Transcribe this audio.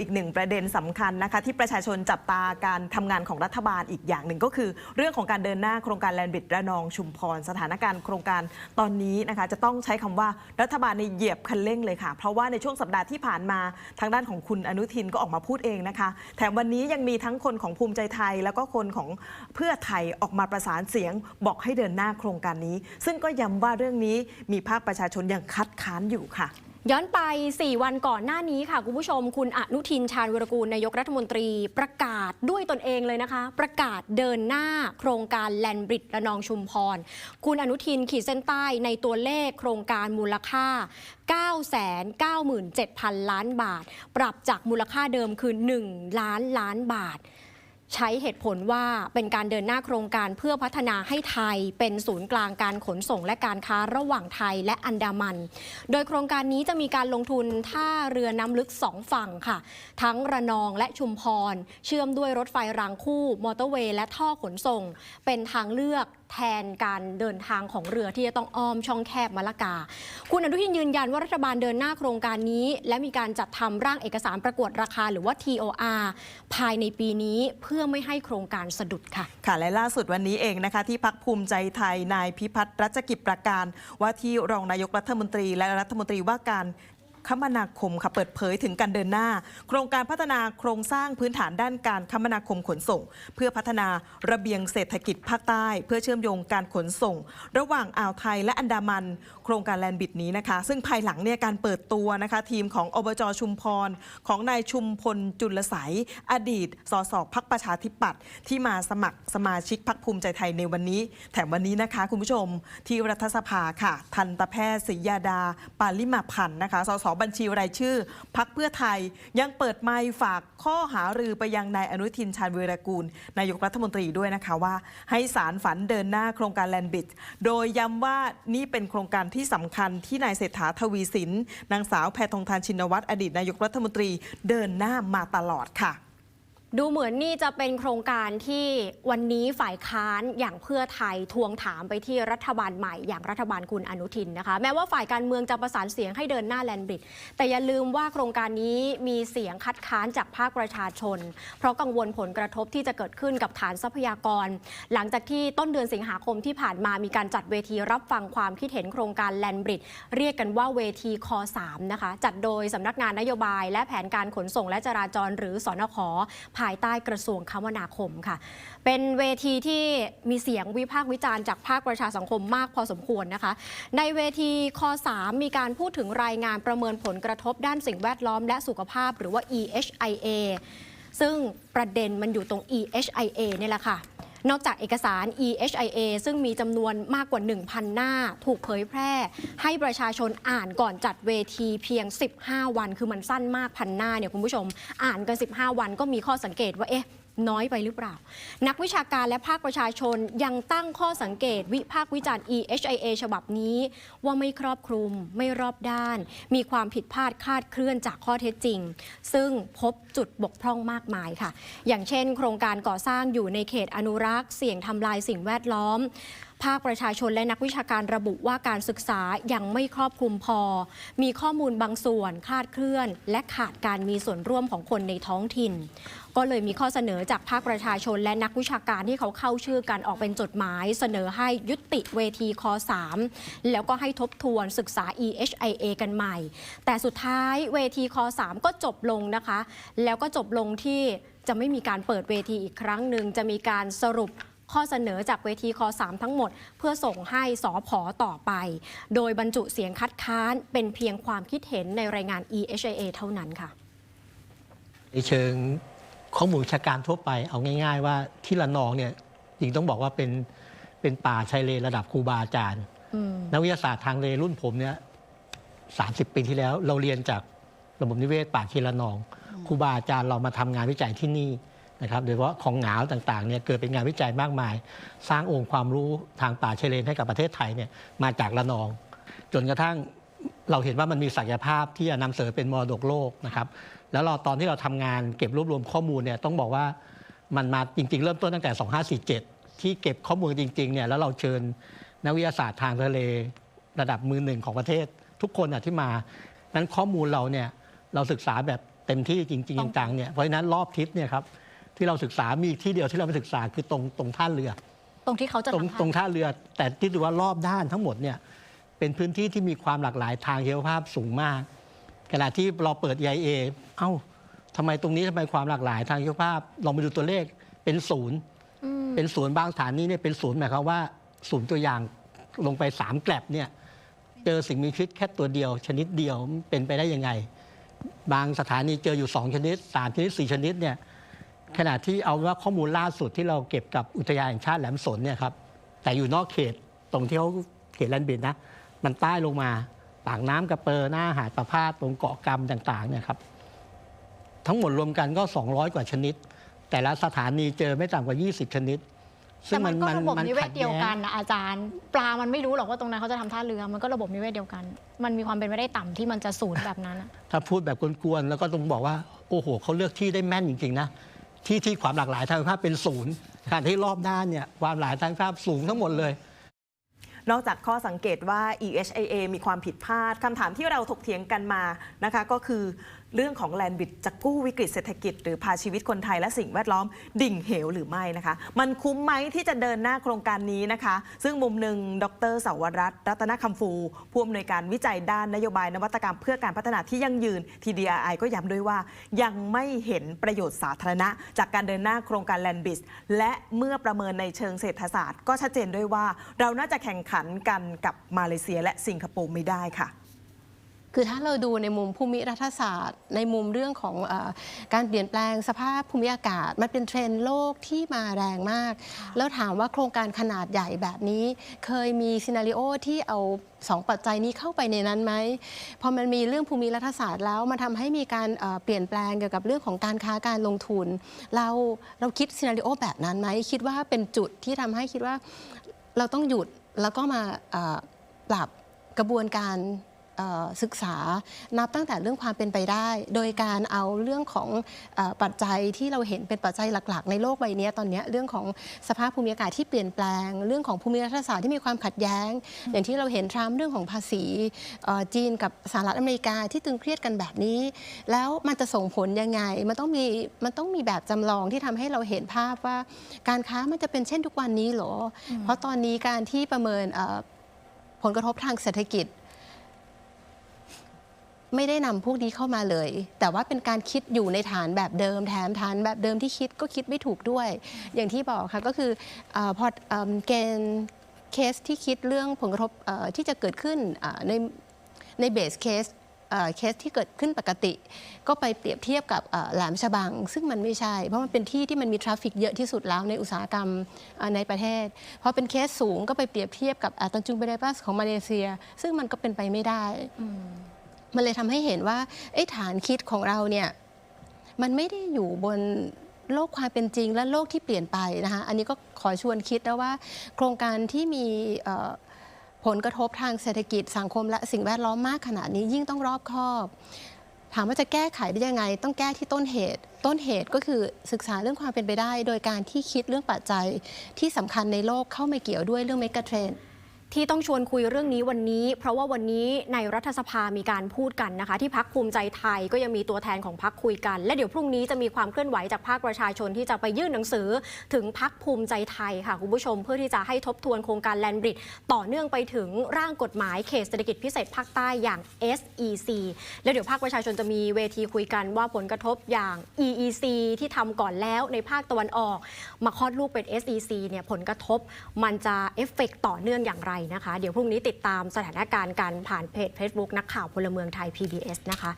อีกหนึ่งประเด็นสำคัญนะคะที่ประชาชนจับตาการทำงานของรัฐบาลอีกอย่างหนึ่งก็คือ เรื่องของการเดินหน้าโครงการแลนบิดระนองชุมพร สถานการณ์โครงการตอนนี้นะคะจะต้องใช้คำว่ารัฐบาลในเหยียบคันเร่งเลยค่ะ เพราะว่าในช่วงสัปดาห์ที่ผ่านมาทางด้านของคุณอนุทินก็ออกมาพูดเองนะคะแถมวันนี้ยังมีทั้งคนของภูมิใจไทย แล้วก็คนของเพื่อไทยออกมาประสานเสียงบอกให้เดินหน้าโครงการนี้ ซึ่งก็ย้ำว่าเรื่องนี้มีภาคประชาชนยังคัดค้านอยู่ค่ะ ย้อนไป 4 วันก่อนหน้านี้ค่ะ คุณผู้ชม คุณอนุทินชาญวิรกูลนายกรัฐมนตรีประกาศด้วยตนเองเลยนะคะ ประกาศเดินหน้าโครงการแลนบริดระนองชุมพร คุณอนุทินขีดเส้นใต้ในตัวเลขโครงการมูลค่า 997,000 ล้านบาท ปรับจากมูลค่าเดิมคือ 1 ล้านล้านบาท ใช้เหตุผลว่าเป็นการเดินหน้าโครงการเพื่อพัฒนาให้ไทยเป็นศูนย์กลางการขนส่งและการค้าระหว่างไทยและอันดามัน โดยโครงการนี้จะมีการลงทุนท่าเรือน้ำลึกสองฝั่งค่ะ ทั้งระนองและชุมพร เชื่อมด้วยรถไฟรางคู่ มอเตอร์เวย์และท่อขนส่ง เป็นทางเลือกแทนการเดินทางของเรือที่จะต้องอ้อมช่องแคบมะละกา คุณอนุทินยืนยันว่ารัฐบาลเดินหน้าโครงการนี้ และมีการจัดทำร่างเอกสารประกวดราคาหรือว่า TOR ภายในปีนี้เพื่อไม่ให้โครงการสะดุดค่ะ ค่ะและล่าสุดวันนี้เองนะคะ ที่พักภูมิใจไทยนายพิพัฒน์รัชกิจประการ ว่าที่รองนายกรัฐมนตรีและรัฐมนตรีว่าการ คมนาคมค่ะเปิดเผยถึงการเดินหน้า โครงการพัฒนาโครงสร้างพื้นฐานด้านการคมนาคมขนส่ง เพื่อพัฒนาระเบียงเศรษฐกิจภาคใต้ เพื่อเชื่อมโยงการขนส่ง ระหว่างอ่าวไทยและอันดามัน โครงการแลนด์บิดนี้นะคะ ซึ่งภายหลังเนี่ยการเปิดตัวนะคะทีมของอบจชุมพร ของนายชุมพลจุลไสยอดีตสสพักประชาธิปัตย์ที่มาสมัครสมาชิกพักภูมิใจไทยในวันนี้ แถมวันนี้นะคะ คุณผู้ชมที่รัฐสภาค่ะ ทันตแพทย์ศรียาดา ปาลิมาพันธ์นะคะสสบัญชีรายชื่อ พักเพื่อไทยยังเปิดไมค์ฝากข้อหารือไปยังนายอนุทินชาญวีรกูล นายกรัฐมนตรีด้วยนะคะว่า ให้สารฝันเดินหน้าโครงการแลนบิดโดยย้ำว่านี่เป็นโครงการที่สำคัญที่นายเศรษฐาทวีสินนางสาวแพทองทานชินวัตรอดีตนายกรัฐมนตรีเดินหน้ามาตลอดค่ะ ดูเหมือนนี่จะเป็นโครงการที่วันนี้ฝ่ายค้านอย่างเพื่อไทยทวงถามไปที่รัฐบาลใหม่อย่างรัฐบาลคุณอนุทินนะคะ แม้ว่าฝ่ายการเมืองจะประสานเสียงให้เดินหน้าแลนบริดแต่อย่าลืมว่าโครงการนี้มีเสียงคัดค้านจากภาคประชาชน เพราะกังวลผลกระทบที่จะเกิดขึ้นกับฐานทรัพยากร หลังจากที่ต้นเดือนสิงหาคมที่ผ่านมามีการจัดเวทีรับฟังความคิดเห็นโครงการแลนบริดเรียกกันว่าเวทีคอ3นะคะจัดโดยสำนักงานนโยบาย และแผนการขนส่งและจราจรหรือสอนขภายใต้กระทรวงคมนาคมค่ะ เป็นเวทีที่มีเสียงวิพากษ์วิจารณ์จากภาคประชาสังคมมากพอสมควรนะคะ ในเวทีคอ3มีการพูดถึงรายงานประเมินผลกระทบด้านสิ่งแวดล้อมและสุขภาพหรือว่า EHIA ซึ่งประเด็นมันอยู่ตรง EHIA นี่แหละค่ะ นอกจากเอกสาร EHIA ซึ่งมีจำนวนมากกว่า 1,000 หน้า ถูกเผยแพร่ ให้ประชาชนอ่านก่อนจัดเวทีเพียง 15 วัน คือมันสั้นมากพันหน้าเนี่ยคุณผู้ชม อ่านกัน 15 วันก็มีข้อสังเกตว่าเอ๊ะ น้อยไปหรือเปล่า นักวิชาการและภาคประชาชนยังตั้งข้อสังเกตวิพากษ์วิจารณ์ EHIA ฉบับนี้ว่าไม่ครอบคลุมไม่รอบด้าน มีความผิดพลาดคลาดเคลื่อนจากข้อเท็จจริง ซึ่งพบจุดบกพร่องมากมายค่ะ อย่างเช่น โครงการก่อสร้างอยู่ในเขตอนุรักษ์ เสี่ยงทำลายสิ่งแวดล้อม ภาคประชาชนและนักวิชาการระบุว่าการศึกษายังไม่ครอบคลุมพอ มีข้อมูลบางส่วนคลาดเคลื่อน และขาดการมีส่วนร่วมของคนในท้องถิ่น ก็เลยมีข้อเสนอจากภาคประชาชนและนักวิชาการที่เขาเข้าชื่อกันออกเป็นจดหมาย เสนอให้ยุติเวทีคอ3แล้วก็ให้ทบทวนศึกษา EHIA กันใหม่ แต่สุดท้ายเวทีคอ3ก็จบลงนะคะ แล้วก็จบลงที่จะไม่มีการเปิดเวทีอีกครั้งหนึ่งจะมีการสรุป ข้อเสนอจากเวทีค3ทั้งหมด เพื่อส่งให้สอพอต่อไป โดยบรรจุเสียงคัดค้านเป็นเพียงความคิดเห็นในรายงาน EHIA เท่านั้นค่ะ ในเชิงข้อมูลวิชาการทั่วไปเอาง่าย ๆ ว่าที่ระนองเนี่ยจริงต้องบอกว่าเป็นเป็นป่าชายเลนระดับครูบาอาจารย์อืมนักวิทยาศาสตร์ทางเลรุ่นผมเนี่ยสาปีที่แล้ว เราเรียนจากระบบนิเวศป่าชีระนองครูบาอาจารย์เรามาทำงานวิจัยที่นี่ นะครับโดยเฉพาะของหงาวต่างๆเนี่ยเกิดเป็นงานวิจัยมากมาย สร้างองค์ความรู้ทางป่าชายเลนให้กับประเทศไทยเนี่ยมาจากระนอง จนกระทั่งเราเห็นว่ามันมีศักยภาพที่จะนำเสนอเป็นมรดกโลกนะครับแล้วเราตอนที่เราทำงานเก็บรวบรวมข้อมูลเนี่ยต้องบอกว่ามันมาจริง ๆ เริ่มต้นตั้งแต่ 2547 ที่เก็บข้อมูลจริงๆเนี่ยแล้วเราเชิญนักวิทยาศาสตร์ทางทะเล ระดับมือหนึ่งของประเทศ ทุกคนอะที่มานั้นข้อมูลเราเนี่ยเราศึกษาแบบเต็มที่จริงๆจังๆเนี่ยเพราะฉะนั้นรอบทิศเนี่ยครับ ที่เราศึกษามีที่เดียวที่เราไปศึกษาคือตรงตรงท่าเรือ ตรงที่เขาจะตรงทำตรงท่าเรือ แต่ที่ดูว่ารอบด้านทั้งหมดเนี่ยเป็นพื้นที่ที่มีความหลากหลายทางชีวภาพสูงมาก ขณะที่เราเปิด EIA เอ้าทำไมตรงนี้ทำไมความหลากหลายทางชีวภาพลองไปดูตัวเลขเป็นศูนย์อืมเป็นศูนย์บางสถานีเนี่ยเป็นศูนย์หมายความว่าศูนย์ตัวอย่างลงไปสามแกลบเนี่ยเจอสิ่งมีชีวิตแค่ตัวเดียว ชนิดเดียวเป็นไปได้ยังไง บางสถานีเจออยู่สองชนิดสามชนิดสี่ชนิดเนี่ย ขณะที่เอาว่าข้อมูลล่าสุดที่เราเก็บกับอุทยานแห่งชาติแหลมสนเนี่ยครับแต่อยู่นอกเขตตรงที่เขาเขตแลนด์บิดนะ มันใต้ลงมาปากน้ำกระเปอร์หน้าหาดประพาสตรงเกาะกำต่างๆเนี่ยครับทั้งหมดรวมกันก็ 200 กว่าชนิด แต่ละสถานีเจอไม่ต่ำกว่า 20 ชนิดแต่มันก็ระบบนิเวศขัเดียวกันแงนะอาจารย์ ปลา มันไม่รู้หรอกว่าตรงนั้นเขาจะทำท่าเรือ มันก็ระบบนิเวศเดียวกัน มันมีความเป็นไปได้ต่ำที่มันจะศูนย์แบบนั้นอะถ้าพูดแบบกวนๆแล้วก็ต้องบอกว่าโอ้โหเขาเลือกที่ได้แม่นจริงๆนะ ที่ที่ความหลากหลายทางภาพเป็นศูนย์ขณะที่รอบด้านเนี่ยความหลากหลายทางภาพสูงทั้งหมดเลยนอกจากข้อสังเกตว่า EHIA มีความผิดพลาดคำถามที่เราถกเถียงกันมานะคะ ก็คือ เรื่องของแลนบิดจะกู้วิกฤตเศรษฐกิจ หรือพาชีวิตคนไทยและสิ่งแวดล้อมดิ่งเหวหรือไม่นะคะ มันคุ้มไหมที่จะเดินหน้าโครงการนี้นะคะ ซึ่งมุมหนึ่งดรสาวรัตน์รัตนคำฟู ผู้อำนวยการวิจัยด้านนโยบายนวัตกรรมเพื่อการพัฒนาที่ยั่งยืน TDI ก็ย้ำด้วยว่า ยังไม่เห็นประโยชน์สาธารณะ จากการเดินหน้าโครงการแลนบิสและเมื่อประเมินในเชิงเศรษฐศาสตร์ ก็ชัดเจนด้วยว่า เราน่าจะแข่งขันกันกับมาเลเซียและสิงคโปร์ไม่ได้ค่ะ คือถ้าเราดูในมุมภูมิรัฐศาสตร์ ในมุมเรื่องของอการเปลี่ยนแปลงสภาพภูมิอากาศ มันเป็นเทรนด์โลกที่มาแรงมาก แล้วถามว่าโครงการขนาดใหญ่แบบนี้ เคยมีซีนารีโอที่เอาสองปัจจัยนี้เข้าไปในนั้นไหมพอมันมีเรื่องภูมิรัฐศาสตร์แล้วมันทำให้มีการเปลี่ยนแปลงเกี่ยวกับเรื่องของการค้าการลงทุน เราเราคิดซีนารีโอแบบนั้นไหมคิดว่าเป็นจุดที่ทำให้คิดว่าเราต้องหยุดแล้วก็มาปรับกระบวนการ ศึกษานับตั้งแต่เรื่องความเป็นไปได้ โดยการเอาเรื่องของอปัจจัยที่เราเห็นเป็นปัจจัยหลัก ๆ ในโลกใบนี้ตอนนี้เรื่องของสภาพภูมิอากาศที่เปลี่ยนแปลง เรื่องของภูมิรัฐศาสตร์ที่มีความขัดแย้ง อย่างที่เราเห็นทรัมป์เรื่องของภาษีจีนกับสหรัฐอเมริกาที่ตึงเครียดกันแบบนี้ แล้วมันจะส่งผลยังไงมันต้องมีมันต้องมีแบบจำลองที่ทำให้เราเห็นภาพว่าการค้ามันจะเป็นเช่นทุกวันนี้หรอ เพราะตอนนี้การที่ประเมินผลกระทบทางเศรษฐกิจ ไม่ได้นำพวกนี้เข้ามาเลย แต่ว่าเป็นการคิดอยู่ในฐานแบบเดิมแถมฐานแบบเดิมที่คิดก็คิดไม่ถูกด้วย อย่างที่บอกค่ะก็คืออพอเกณฑ์เคสที่คิดเรื่องผลกระทบที่จะเกิดขึ้นในในเบสเคสเคสที่เกิดขึ้นปกติ ก็ไปเปรียบเทียบกับแหลมฉบัง ซึ่งมันไม่ใช่ เพราะมันเป็นที่ที่มันมีทราฟฟิกเยอะที่สุดแล้วในอุตสาหกรรมในประเทศพอเป็นเคสสูงก็ไปเปรียบเทียบกับตันจุงเบเรปัสของมาเลเซีย ซึ่งมันก็เป็นไปไม่ได้ มันเลยทำให้เห็นว่าไอ้ฐานคิดของเราเนี่ยมันไม่ได้อยู่บนโลกความเป็นจริงและโลกที่เปลี่ยนไปนะคะอันนี้ก็ขอชวนคิดนะว่า โครงการที่มีผลกระทบทางเศรษฐกิจสังคมและสิ่งแวดล้อมมากขนาดนี้ยิ่งต้องรอบคอบ ถามว่าจะแก้ไขได้ยังไง ต้องแก้ที่ต้นเหตุ ต้นเหตุก็คือศึกษาเรื่องความเป็นไปได้ โดยการที่คิดเรื่องปัจจัยที่สำคัญในโลกเข้ามาเกี่ยวด้วยเรื่องเมกะเทรน ที่ต้องชวนคุยเรื่องนี้วันนี้ เพราะว่าวันนี้ในรัฐสภามีการพูดกันนะคะ ที่พักภูมิใจไทยก็ยังมีตัวแทนของพักคุยกัน และเดี๋ยวพรุ่งนี้จะมีความเคลื่อนไหวจากภาคประชาชนที่จะไปยื่นหนังสือถึงพักภูมิใจไทยค่ะคุณผู้ชม เพื่อที่จะให้ทบทวนโครงการแลนบริดต่อเนื่องไปถึงร่างกฎหมายเขตเศรษฐกิจพิเศษภาคใต้อย่าง SEC แล้วเดี๋ยวภาคประชาชนจะมีเวทีคุยกันว่าผลกระทบอย่าง EEC ที่ทำก่อนแล้วในภาคตะวันออก มาคลอดลูกเป็น SEC เนี่ยผลกระทบมันจะเอฟเฟกต่อเนื่องอย่างไรนะคะ เดี๋ยวพรุ่งนี้ติดตามสถานการณ์การผ่านเพจ Facebook นักข่าวพลเมืองไทย PBS นะคะ